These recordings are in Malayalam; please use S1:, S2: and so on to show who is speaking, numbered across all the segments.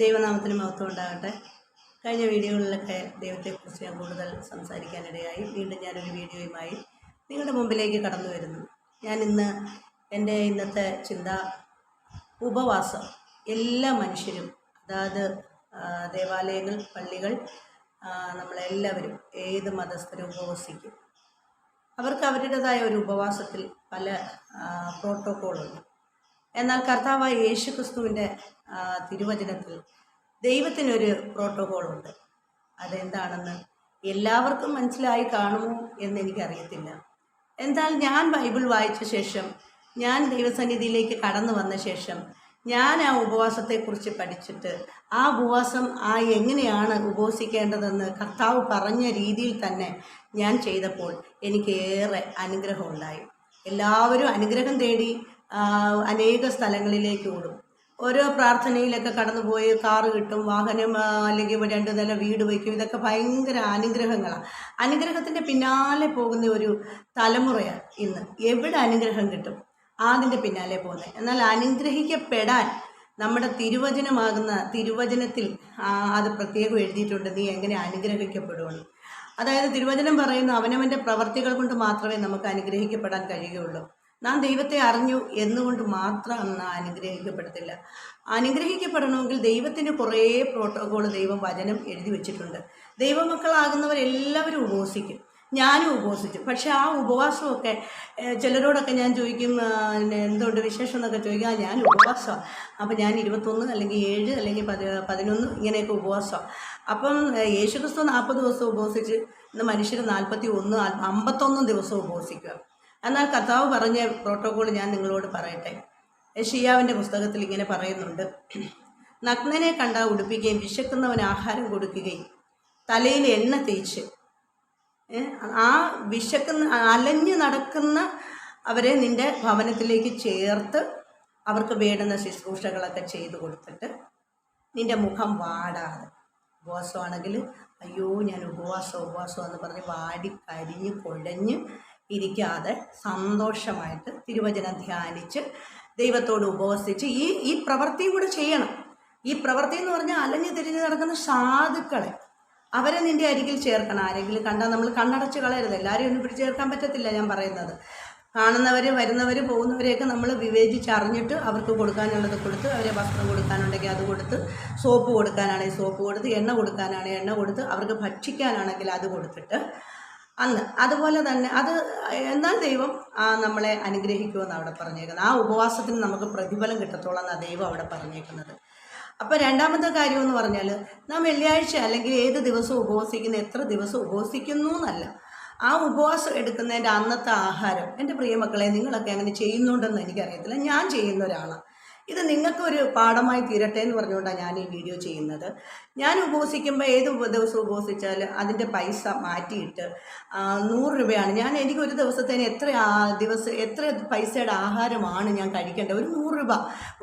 S1: ദൈവനാമത്തിന് മഹത്വം ഉണ്ടാകട്ടെ. കഴിഞ്ഞ വീഡിയോകളിലൊക്കെ ദൈവത്തെക്കുറിച്ച് ഞാൻ കൂടുതൽ സംസാരിക്കാനിടയായി. വീണ്ടും ഞാനൊരു വീഡിയോയുമായി നിങ്ങളുടെ മുമ്പിലേക്ക് കടന്നു വരുന്നു. ഞാൻ ഇന്ന് എന്റെ ഇന്നത്തെ ചിന്ത ഉപവാസം. എല്ലാ മനുഷ്യരും അതായത് ദേവാലയങ്ങൾ പള്ളികൾ നമ്മളെല്ലാവരും ഏത് മതസ്ഥരും ഉപവസിക്കും. അവർക്ക് അവരുടേതായ ഒരു ഉപവാസത്തിൽ പല പ്രോട്ടോക്കോളുണ്ട്. എന്നാൽ കർത്താവായ യേശു ക്രിസ്തുവിന്റെ തിരുവചനത്തിൽ ദൈവത്തിനൊരു പ്രോട്ടോകോളുണ്ട്. അതെന്താണെന്ന് എല്ലാവർക്കും മനസ്സിലായി കാണുമോ എന്ന് എനിക്കറിയത്തില്ല. എന്നാൽ ഞാൻ ബൈബിൾ വായിച്ച ശേഷം ഞാൻ ദൈവസന്നിധിയിലേക്ക് കടന്നു വന്ന ശേഷം ഞാൻ ആ ഉപവാസത്തെക്കുറിച്ച് പഠിച്ചിട്ട് ആ ഉപവാസം ആ എങ്ങനെയാണ് ഉപവസിക്കേണ്ടതെന്ന് കർത്താവ് പറഞ്ഞ രീതിയിൽ തന്നെ ഞാൻ ചെയ്തപ്പോൾ എനിക്കേറെ അനുഗ്രഹമുണ്ടായി എല്ലാവരും അനുഗ്രഹം തേടി അനേക സ്ഥലങ്ങളിലേക്ക് ഓടും. ഓരോ പ്രാർത്ഥനയിലൊക്കെ കടന്നുപോയി കാറ് കിട്ടും വാഹനം അല്ലെങ്കിൽ രണ്ട് നില വീട് വയ്ക്കും. ഇതൊക്കെ ഭയങ്കര അനുഗ്രഹങ്ങളാണ് അനുഗ്രഹത്തിന്റെ പിന്നാലെ പോകുന്ന ഒരു തലമുറയാണ് ഇന്ന്. എവിടെ അനുഗ്രഹം കിട്ടും? അതിന്റെ പിന്നാലെ പോകുന്നത്. എന്നാൽ അനുഗ്രഹിക്കപ്പെടാൻ നമ്മുടെ തിരുവചനമാകുന്ന തിരുവചനത്തിൽ അത് പ്രത്യേകം എഴുതിയിട്ടുണ്ട്. നീ എങ്ങനെ അനുഗ്രഹിക്കപ്പെടുകയുള്ളൂ അതായത് തിരുവചനം പറയുന്ന അവനവന്റെ പ്രവർത്തികൾ കൊണ്ട് മാത്രമേ നമുക്ക് അനുഗ്രഹിക്കപ്പെടാൻ കഴിയുകയുള്ളൂ. നാം ദൈവത്തെ അറിഞ്ഞു എന്നുകൊണ്ട് മാത്രം നാം അനുഗ്രഹിക്കപ്പെടത്തില്ല. അനുഗ്രഹിക്കപ്പെടണമെങ്കിൽ ദൈവത്തിന് കുറേ പ്രോട്ടോകോൾ ദൈവം വചനം എഴുതി വെച്ചിട്ടുണ്ട്. ദൈവമക്കളാകുന്നവരെല്ലാവരും ഉപവസിക്കും. ഞാനും ഉപവസിച്ചു. പക്ഷെ ആ ഉപവാസമൊക്കെ ചിലരോടൊക്കെ ഞാൻ ചോദിക്കും എന്തുകൊണ്ട് വിശേഷം എന്നൊക്കെ ചോദിക്കും ഞാൻ ഉപവാസമാണ് അപ്പം ഞാൻ ഇരുപത്തൊന്ന് അല്ലെങ്കിൽ ഏഴ് അല്ലെങ്കിൽ പതി പതിനൊന്ന് ഇങ്ങനെയൊക്കെ ഉപവാസമാണ് അപ്പം യേശുക്രിസ്തു നാൽപ്പത് ദിവസം ഉപവസിച്ച് ഇന്ന് മനുഷ്യർ നാൽപ്പത്തി ഒന്ന് അമ്പത്തൊന്ന് ദിവസം ഉപവസിക്കുക എന്നാൽ കർത്താവ് പറഞ്ഞ പ്രോട്ടോകോൾ ഞാൻ നിങ്ങളോട് പറയട്ടെ. ഷിയാവിന്റെ പുസ്തകത്തിൽ ഇങ്ങനെ പറയുന്നുണ്ട്. നഗ്നനെ കണ്ട ഉടുപ്പിക്കുകയും വിശക്കുന്നവന് ആഹാരം കൊടുക്കുകയും തലയിൽ എണ്ണ തേച്ച് ആ വിശക്കുന്ന അലഞ്ഞു നടക്കുന്ന അവരെ നിന്റെ ഭവനത്തിലേക്ക് ചേർത്ത് അവർക്ക് വേണ്ടുന്ന ശുശ്രൂഷകളൊക്കെ ചെയ്തു കൊടുത്തിട്ട് നിന്റെ മുഖം വാടാതെ. ഉപവാസമാണെങ്കിൽ അയ്യോ ഞാൻ ഉപവാസം ഉപവാസം എന്ന് പറഞ്ഞ് വാടി കരിഞ്ഞ് കുഴഞ്ഞ് ഇരിക്കാതെ സന്തോഷമായിട്ട് തിരുവചനം ധ്യാനിച്ച് ദൈവത്തോട് ഉപവസിച്ച് ഈ ഈ പ്രവൃത്തിയും കൂടെ ചെയ്യണം. ഈ പ്രവൃത്തി എന്ന് പറഞ്ഞാൽ അലഞ്ഞു തിരിഞ്ഞ് നടക്കുന്ന സാധുക്കളെ. അവരെ നിന്റെ അരികിൽ ചേർക്കണം. ആരെങ്കിലും കണ്ടാൽ നമ്മൾ കണ്ണടച്ച് കളയരുത്. എല്ലാവരെയും ഒന്നും പിടിച്ച് ചേർക്കാൻ പറ്റത്തില്ല ഞാൻ പറയുന്നത്. കാണുന്നവർ വരുന്നവർ പോകുന്നവരെയൊക്കെ നമ്മൾ വിവേചിച്ചറിഞ്ഞിട്ട് അവർക്ക് കൊടുക്കാനുള്ളത് കൊടുത്ത് അവരെ വസ്ത്രം കൊടുക്കാനുണ്ടെങ്കിൽ അത് കൊടുത്ത് സോപ്പ് കൊടുക്കാനാണെങ്കിൽ സോപ്പ് കൊടുത്ത് എണ്ണ കൊടുക്കാനാണെങ്കിൽ എണ്ണ കൊടുത്ത് അവർക്ക് ഭക്ഷിക്കാനാണെങ്കിൽ അത് കൊടുത്തിട്ട് അന്ന്. അതുപോലെ തന്നെ അത് എന്നാൽ ദൈവം ആ നമ്മളെ അനുഗ്രഹിക്കുമെന്ന് അവിടെ പറഞ്ഞേക്കുന്നത്. ആ ഉപവാസത്തിന് നമുക്ക് പ്രതിഫലം കിട്ടത്തോളം എന്നാണ് ദൈവം അവിടെ പറഞ്ഞേക്കുന്നത്. അപ്പോൾ രണ്ടാമത്തെ കാര്യം എന്ന് പറഞ്ഞാൽ നാം വെള്ളിയാഴ്ച അല്ലെങ്കിൽ ഏത് ദിവസം ഉപവസിക്കുന്ന എത്ര ദിവസം ഉപവസിക്കുന്നു എന്നല്ല. ആ ഉപവാസം എടുക്കുന്നതിന്റെ അന്നത്തെ ആഹാരം. എന്റെ പ്രിയമക്കളെ നിങ്ങളൊക്കെ അങ്ങനെ ചെയ്യുന്നുണ്ടെന്ന് എനിക്കറിയത്തില്ല. ഞാൻ ചെയ്യുന്ന ഒരാളാണ്. ഇത് നിങ്ങൾക്കൊരു പാഠമായി തീരട്ടെ എന്ന് പറഞ്ഞുകൊണ്ടാണ് ഞാൻ ഈ വീഡിയോ ചെയ്യുന്നത്. ഞാൻ ഉപസിക്കുമ്പോൾ ഏത് ദിവസം ഉപവസിച്ചാൽ അതിന്റെ പൈസ മാറ്റിയിട്ട് നൂറ് രൂപയാണ്. ഞാൻ എനിക്ക് ഒരു ദിവസത്തേന് എത്ര ദിവസം എത്ര പൈസയുടെ ആഹാരമാണ് ഞാൻ കഴിക്കേണ്ടത്? ഒരു നൂറ് രൂപ.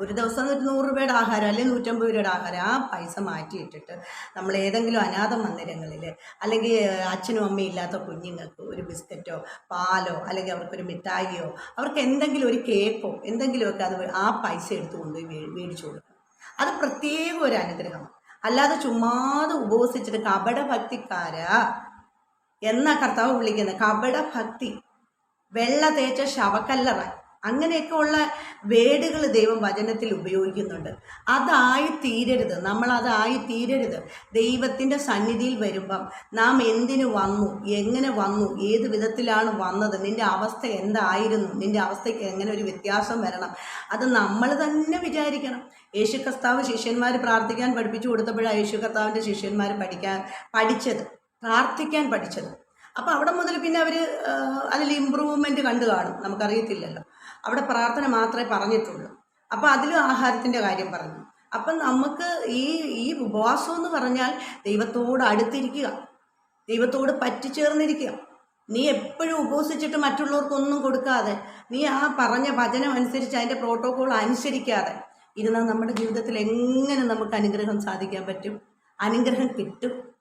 S1: ഒരു ദിവസം ഒരു നൂറ് രൂപയുടെ ആഹാരം അല്ലെങ്കിൽ നൂറ്റമ്പത് രൂപയുടെ ആഹാരം. ആ പൈസ മാറ്റിയിട്ടിട്ട് നമ്മൾ ഏതെങ്കിലും അനാഥ മന്ദിരങ്ങളിൽ അല്ലെങ്കിൽ അച്ഛനും അമ്മയും ഇല്ലാത്ത കുഞ്ഞുങ്ങൾക്ക് ഒരു ബിസ്ക്കറ്റോ പാലോ അല്ലെങ്കിൽ അവർക്കൊരു മിഠായിയോ അവർക്ക് എന്തെങ്കിലും ഒരു കേക്കോ എന്തെങ്കിലുമൊക്കെ അത് ആ പൈസ എടുത്ത് കൊണ്ടുപോയി മേ- മേടിച്ചു കൊടുക്കണം. അത് പ്രത്യേക ഒരു അനുഗ്രഹം അല്ലാതെ ചുമ്മാതെ ഉപവസിച്ചിട്ട് കപട എന്ന കർത്താവ് വിളിക്കുന്നത്? കപട ഭക്തി വെള്ള തേച്ച ശവക്കല്ലറ. അങ്ങനെയൊക്കെ ഉള്ള വേടുകൾ ദൈവം വചനത്തിൽ ഉപയോഗിക്കുന്നുണ്ട്. അതായി തീരരുത്. നമ്മൾ അതായി തീരരുത്. ദൈവത്തിന്റെ സന്നിധിയിൽ വരുമ്പം നാം എന്തിനു വന്നു? എങ്ങനെ വന്നു? ഏത് വിധത്തിലാണ് വന്നത്? നിന്റെ അവസ്ഥ എന്തായിരുന്നു? നിന്റെ അവസ്ഥയ്ക്ക് എങ്ങനെ ഒരു വ്യത്യാസം വരണം? അത് നമ്മൾ തന്നെ വിചാരിക്കണം. യേശു കർത്താവ് ശിഷ്യന്മാർ പ്രാർത്ഥിക്കാൻ പഠിപ്പിച്ചു കൊടുത്തപ്പോഴാണ് യേശു കർത്താവിന്റെ ശിഷ്യന്മാർ പഠിക്കാൻ പഠിച്ചത്. പ്രാർത്ഥിക്കാൻ പഠിച്ചത്. അപ്പോൾ അവിടെ മുതൽ പിന്നെ അവർ അതിൽ ഇമ്പ്രൂവ്മെന്റ് കണ്ടു കാണും. നമുക്കറിയത്തില്ലല്ലോ. അവിടെ പ്രാർത്ഥന മാത്രമേ പറഞ്ഞിട്ടുള്ളൂ. അപ്പോൾ അതിലും ആഹാരത്തിന്റെ കാര്യം പറഞ്ഞു. അപ്പം നമുക്ക് ഈ ഈ ഉപവാസം എന്ന് പറഞ്ഞാൽ ദൈവത്തോട് അടുത്തിരിക്കുക. ദൈവത്തോട് പറ്റിച്ചേർന്നിരിക്കുക. നീ എപ്പോഴും ഉപവസിച്ചിട്ട് മറ്റുള്ളവർക്കൊന്നും കൊടുക്കാതെ നീ ആ പറഞ്ഞ വചനം അനുസരിച്ച് അതിന്റെ പ്രോട്ടോകോൾ അനുസരിക്കാതെ ഇരുന്നാൽ നമ്മുടെ ജീവിതത്തിൽ എങ്ങനെ നമുക്ക് അനുഗ്രഹം സാധിക്കാൻ പറ്റും? അനുഗ്രഹം കിട്ടും.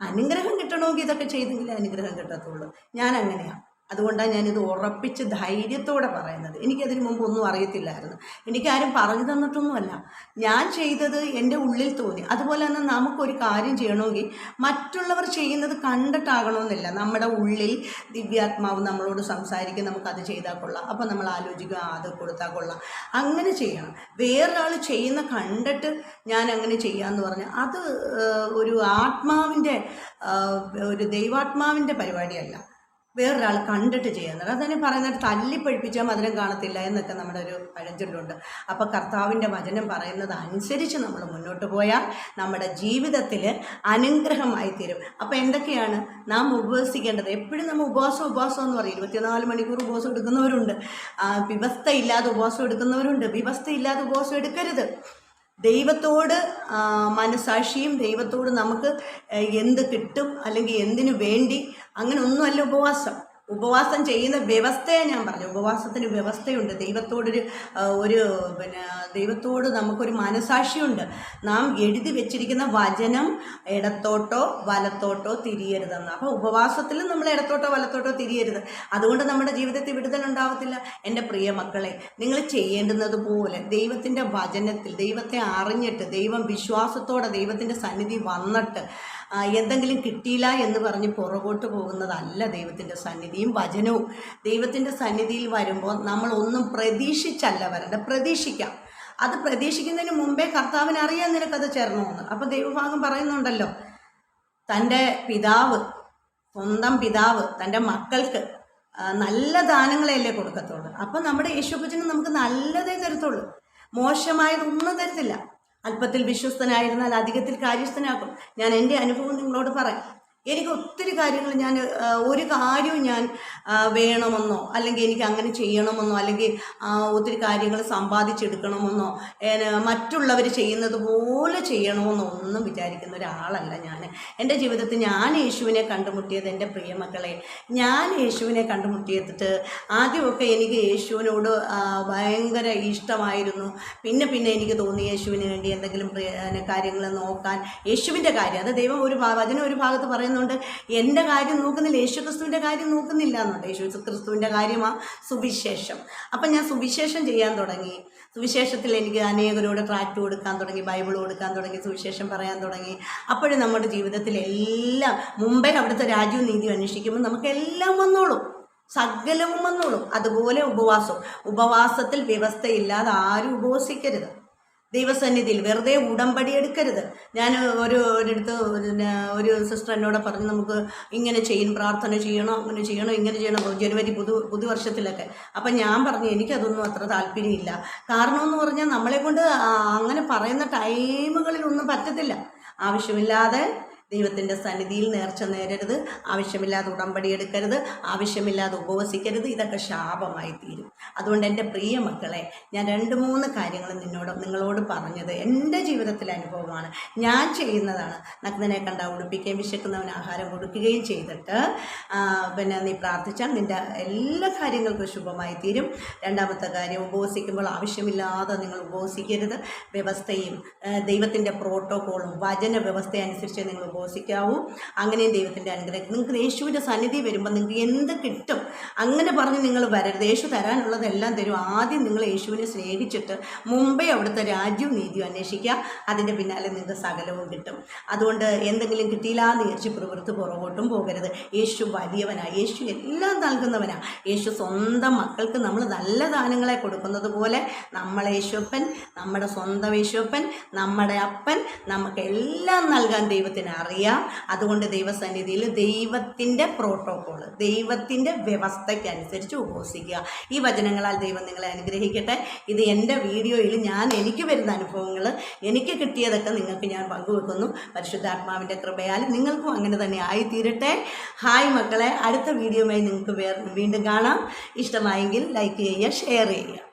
S1: അനുഗ്രഹം കിട്ടണമെങ്കിൽ ഇതൊക്കെ ചെയ്തെങ്കിലേ അനുഗ്രഹം കിട്ടത്തുള്ളൂ. ഞാൻ അങ്ങനെയാണ് അതുകൊണ്ടാണ് ഞാനിത് ഉറപ്പിച്ച് ധൈര്യത്തോടെ പറയുന്നത്. എനിക്കതിന് മുമ്പ് ഒന്നും അറിയത്തില്ലായിരുന്നു. എനിക്കാരും പറഞ്ഞു തന്നിട്ടൊന്നുമല്ല. ഞാൻ ചെയ്തത് എന്റെ ഉള്ളിൽ തോന്നി. അതുപോലെ തന്നെ നമുക്കൊരു കാര്യം ചെയ്യണമെങ്കിൽ മറ്റുള്ളവർ ചെയ്യുന്നത് കണ്ടിട്ടാകണമെന്നില്ല. നമ്മുടെ ഉള്ളിൽ ദിവ്യാത്മാവ് നമ്മളോട് സംസാരിക്കും. നമുക്കത് ചെയ്താൽ കൊള്ളാം. അപ്പോൾ നമ്മൾ ആലോചിക്കുക അത് കൊടുത്താൽ കൊള്ളാം. അങ്ങനെ ചെയ്യണം. വേറൊരാൾ ചെയ്യുന്ന കണ്ടിട്ട് ഞാൻ അങ്ങനെ ചെയ്യാമെന്ന് പറഞ്ഞാൽ അത് ഒരു ആത്മാവിന്റെ ഒരു ദൈവാത്മാവിന്റെ പരിപാടിയല്ല. വേറൊരാൾ കണ്ടിട്ട് ചെയ്യുന്നത്. അതന്നെ പറയുന്നത് തല്ലിപ്പഴിപ്പിച്ചാൽ മധുരം കാണത്തില്ല എന്നൊക്കെ നമ്മുടെ ഒരു പഴഞ്ചൊല്ലുണ്ട് അപ്പോൾ കർത്താവിന്റെ വചനം പറയുന്നത് അനുസരിച്ച് നമ്മൾ മുന്നോട്ട് പോയാൽ നമ്മുടെ ജീവിതത്തിൽ അനുഗ്രഹമായി തീരും. അപ്പോൾ എന്തൊക്കെയാണ്? നാം ഉപവസിക്കേണ്ടത്. എപ്പോഴും നമ്മൾ ഉപവാസം ഉപവാസം എന്ന് പറയും. ഇരുപത്തിനാല് മണിക്കൂർ ഉപവാസം എടുക്കുന്നവരുണ്ട്. വ്യവസ്ഥയില്ലാതെ ഉപവാസം എടുക്കുന്നവരുണ്ട്. വ്യവസ്ഥ ഇല്ലാതെ ഉപവാസം എടുക്കരുത്. ദൈവത്തോട് മനസാക്ഷിയും ദൈവത്തോട് നമുക്ക് എന്ത് കിട്ടും അല്ലെങ്കിൽ എന്തിനു വേണ്ടി അങ്ങനെ ഒന്നുമല്ല ഉപവാസം. ഉപവാസം ചെയ്യുന്ന വ്യവസ്ഥയെ ഞാൻ പറഞ്ഞു. ഉപവാസത്തിന് വ്യവസ്ഥയുണ്ട്. ദൈവത്തോടൊരു ഒരു പിന്നെ ദൈവത്തോട് നമുക്കൊരു മനസാക്ഷിയുണ്ട്. നാം എഴുതി വെച്ചിരിക്കുന്ന വചനം ഇടത്തോട്ടോ വലത്തോട്ടോ തിരിയരുതെന്ന്. അപ്പോൾ ഉപവാസത്തിൽ നമ്മൾ ഇടത്തോട്ടോ വലത്തോട്ടോ തിരിയരുത്. അതുകൊണ്ട് നമ്മുടെ ജീവിതത്തിൽ വിടുതൽ വിടുതലുണ്ടാവത്തില്ല എന്റെ പ്രിയ മക്കളെ നിങ്ങൾ ചെയ്യേണ്ടുന്നത് പോലെ ദൈവത്തിന്റെ വചനത്തിൽ ദൈവത്തെ അറിഞ്ഞിട്ട് ദൈവം വിശ്വാസത്തോടെ ദൈവത്തിന്റെ സന്നിധി വന്നിട്ട് എന്തെങ്കിലും കിട്ടിയില്ല എന്ന് പറഞ്ഞ് പുറകോട്ട് പോകുന്നതല്ല ദൈവത്തിന്റെ സന്നിധിയും വചനവും. ദൈവത്തിന്റെ സന്നിധിയിൽ വരുമ്പോൾ നമ്മൾ ഒന്നും പ്രതീക്ഷിച്ചല്ല വരേണ്ടത്. പ്രതീക്ഷിക്കാം. അത് പ്രതീക്ഷിക്കുന്നതിന് മുമ്പേ കർത്താവിന് അറിയാൻ നിനക്കത് ചേർന്നോന്ന് അപ്പോൾ ദൈവഭാഗം പറയുന്നുണ്ടല്ലോ തന്റെ പിതാവ് സ്വന്തം പിതാവ് തന്റെ മക്കൾക്ക് നല്ല ദാനങ്ങളെയല്ലേ കൊടുക്കത്തുള്ളൂ. അപ്പം നമ്മുടെ യേശുപ്പച്ചന് നമുക്ക് നല്ലതേ തരത്തുള്ളൂ. മോശമായതൊന്നും തരത്തില്ല. അല്പത്തിൽ വിശ്വസ്തനായിരുന്നാൽ അധികത്തിൽ കാര്യസ്ഥനാക്കും ഞാൻ എന്റെ അനുഭവം നിങ്ങളോട് പറയാം. എനിക്ക് ഒത്തിരി കാര്യങ്ങൾ ഞാൻ ഒരു കാര്യവും ഞാൻ വേണമെന്നോ അല്ലെങ്കിൽ എനിക്ക് അങ്ങനെ ചെയ്യണമെന്നോ അല്ലെങ്കിൽ ഒത്തിരി കാര്യങ്ങൾ സമ്പാദിച്ചെടുക്കണമെന്നോ മറ്റുള്ളവർ ചെയ്യുന്നത് പോലെ ചെയ്യണമെന്നോ ഒന്നും വിചാരിക്കുന്ന ഒരാളല്ല ഞാൻ. എന്റെ ജീവിതത്തിൽ ഞാൻ യേശുവിനെ കണ്ടുമുട്ടിയത് എന്റെ പ്രിയമക്കളെ. ഞാൻ യേശുവിനെ കണ്ടുമുട്ടിയിട്ട് ആദ്യമൊക്കെ എനിക്ക് യേശുവിനോട് ഭയങ്കര ഇഷ്ടമായിരുന്നു. പിന്നെ പിന്നെ എനിക്ക് തോന്നി യേശുവിന് വേണ്ടി എന്തെങ്കിലും കാര്യങ്ങൾ നോക്കാൻ. യേശുവിന്റെ കാര്യം അത് ദൈവം ഒരു ഭാഗം ഒരു ഭാഗത്ത് പറയുന്നുണ്ട് എന്റെ കാര്യം നോക്കുന്നില്ല യേശു ക്രിസ്തുവിന്റെ കാര്യം നോക്കുന്നില്ല എന്നുണ്ട്. യേശു ക്രിസ്തുവിന്റെ കാര്യമാണ് സുവിശേഷം. അപ്പം ഞാൻ സുവിശേഷം ചെയ്യാൻ തുടങ്ങി. സുവിശേഷത്തിൽ എനിക്ക് അനേകരോട് ട്രാക്ട് കൊടുക്കാൻ തുടങ്ങി ബൈബിൾ കൊടുക്കാൻ തുടങ്ങി സുവിശേഷം പറയാൻ തുടങ്ങി. അപ്പോഴും നമ്മുടെ ജീവിതത്തിൽ എല്ലാം മുമ്പേ അവിടുത്തെ രാജ്യവും നീതിയും അന്വേഷിക്കുമ്പോൾ നമുക്കെല്ലാം വന്നോളും. സകലവും വന്നോളും. അതുപോലെ ഉപവാസം. ഉപവാസത്തിൽ വ്യവസ്ഥയില്ലാതെ ആരും ഉപവസിക്കരുത്. ദൈവസന്നിധിയിൽ വെറുതെ ഉടമ്പടി എടുക്കരുത്. ഞാൻ ഒരു ഒരിടത്ത് പിന്നെ ഒരു സിസ്റ്റർ എന്നോട് പറഞ്ഞ് നമുക്ക് ഇങ്ങനെ ചെയ്യും പ്രാർത്ഥന ചെയ്യണം അങ്ങനെ ചെയ്യണം ഇങ്ങനെ ചെയ്യണം ജനുവരി പുതു പുതുവർഷത്തിലൊക്കെ. അപ്പം ഞാൻ പറഞ്ഞു എനിക്കതൊന്നും അത്ര താല്പര്യമില്ല. കാരണം എന്ന് പറഞ്ഞാൽ നമ്മളെ കൊണ്ട് അങ്ങനെ പറയുന്ന ടൈമുകളിലൊന്നും പറ്റത്തില്ല. ആവശ്യമില്ലാതെ ദൈവത്തിന്റെ സന്നിധിയിൽ നേർച്ച നേരരുത്. ആവശ്യമില്ലാതെ ഉടമ്പടി എടുക്കരുത്. ആവശ്യമില്ലാതെ ഉപവസിക്കരുത്. ഇതൊക്കെ ശാപമായി തീരും. അതുകൊണ്ട് എന്റെ പ്രിയ മക്കളെ ഞാൻ രണ്ട് മൂന്ന് കാര്യങ്ങൾ നിന്നോട് നിങ്ങളോട് പറഞ്ഞത് എന്റെ ജീവിതത്തിലെ അനുഭവമാണ്. ഞാൻ ചെയ്യുന്നതാണ്. നഗ്നനെ കണ്ട ഉടുപ്പിക്കുകയും വിശക്കുന്നവന് ആഹാരം കൊടുക്കുകയും ചെയ്തിട്ട് പിന്നെ നീ പ്രാർത്ഥിച്ചാൽ നിന്റെ എല്ലാ കാര്യങ്ങൾക്കും ശുഭമായി തീരും. രണ്ടാമത്തെ കാര്യം ഉപവസിക്കുമ്പോൾ ആവശ്യമില്ലാതെ നിങ്ങൾ ഉപവസിക്കരുത്. വ്യവസ്ഥയും ദൈവത്തിന്റെ പ്രോട്ടോക്കോളും വചന വ്യവസ്ഥ അനുസരിച്ച് നിങ്ങൾ ഉപവസിക്കാവൂ അങ്ങനെയും ദൈവത്തിന്റെ അനുഗ്രഹം. നിങ്ങൾക്ക് യേശുവിന്റെ സന്നിധി വരുമ്പോൾ നിങ്ങൾക്ക് എന്ത് കിട്ടും? അങ്ങനെ പറഞ്ഞ് നിങ്ങൾ വരരുത്. യേശു തരാനുള്ളതെല്ലാം തരും. ആദ്യം നിങ്ങൾ യേശുവിനെ സ്നേഹിച്ചിട്ട് മുമ്പേ അവിടുത്തെ രാജ്യവും നീതിയും അന്വേഷിക്കുക. അതിന്റെ പിന്നാലെ നിങ്ങൾക്ക് സകലവും കിട്ടും. അതുകൊണ്ട് എന്തെങ്കിലും കിട്ടിയില്ല എന്ന് വിചാരിച്ച് പ്രവൃത്തി പുറകോട്ടും പോകരുത്. യേശു വലിയവനാണ് യേശു എല്ലാം നൽകുന്നവനാണ് യേശു സ്വന്തം മക്കൾക്ക് നമ്മൾ നല്ല ദാനങ്ങളെ കൊടുക്കുന്നത് പോലെ നമ്മളെ യേശുപ്പൻ നമ്മുടെ സ്വന്തം യേശുപ്പൻ നമ്മുടെ അപ്പൻ നമുക്ക് എല്ലാം നൽകാൻ ദൈവത്തിന് അറിയാം അതുകൊണ്ട് ദൈവസന്നിധിയിൽ ദൈവത്തിന്റെ പ്രോട്ടോകോൾ ദൈവത്തിന്റെ വ്യവസ്ഥയ്ക്കനുസരിച്ച് ഉപസിക്കുക. ഈ വചനങ്ങളാൽ ദൈവം നിങ്ങളെ അനുഗ്രഹിക്കട്ടെ. ഇത് എന്റെ വീഡിയോയിൽ ഞാൻ എനിക്ക് വരുന്ന അനുഭവങ്ങൾ എനിക്ക് കിട്ടിയതൊക്കെ നിങ്ങൾക്ക് ഞാൻ പങ്കുവെക്കുന്നു. പരിശുദ്ധാത്മാവിന്റെ കൃപയാൽ നിങ്ങൾക്കും അങ്ങനെ തന്നെ ആയിത്തീരട്ടെ. ഹായ് മക്കളെ അടുത്ത വീഡിയോയുമായി നിങ്ങൾക്ക് വീണ്ടും കാണാം. ഇഷ്ടമായെങ്കിൽ ലൈക്ക് ചെയ്യുക ഷെയർ ചെയ്യുക.